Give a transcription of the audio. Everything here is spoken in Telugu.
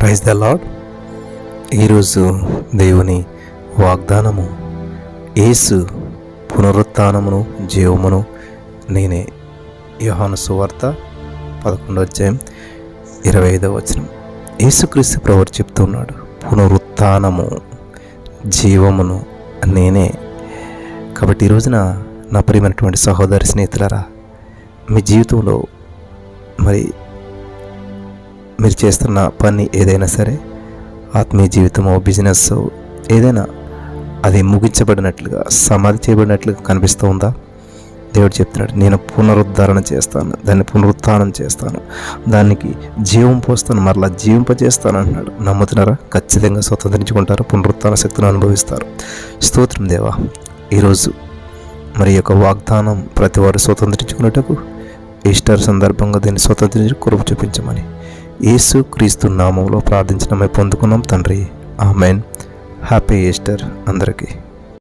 ప్రైజ్ ద లాడ్ ఈరోజు దేవుని వాగ్దానము ఏసు పునరుత్నమును జీవమును నేనే. యోహాను సువార్త పదకొండో అధ్యాయం ఇరవై ఐదవ వచనం. యేసుక్రీస్తు ప్రవర్ చెప్తున్నాడు పునరుత్నము జీవమును నేనే. కాబట్టి ఈ రోజున నా ప్రియమైనటువంటి సహోదరి స్నేహితులరా మీ జీవితంలో మరి మీరు చేస్తున్న పని ఏదైనా సరే ఆత్మీయ జీవితమో బిజినెస్ ఏదైనా అది ముగించబడినట్లుగా సమాధి చేయబడినట్లుగా కనిపిస్తూ ఉందా? దేవుడు చెప్తున్నాడు నేను పునరుద్ధరణ చేస్తాను దాన్ని పునరుత్థానం చేస్తాను దానికి జీవం పోస్తాను మరలా జీవింపజేస్తాను అంటున్నాడు. నమ్ముతున్నారా? ఖచ్చితంగా స్వతంత్రించుకుంటారు పునరుత్థాన శక్తిని అనుభవిస్తారు. స్తోత్రం దేవా ఈరోజు మరి యొక్క వాగ్దానం ప్రతివారు స్వతంత్రించుకున్నట్టుకు ఈస్టర్ సందర్భంగా దీన్ని స్వతంత్రించి కురుపు చూపించమని యేసు క్రీస్తు నామంలో ప్రార్థించడమే పొందుకున్నాం తండ్రి. ఆమెన్. హ్యాపీ ఈస్టర్ అందరికీ.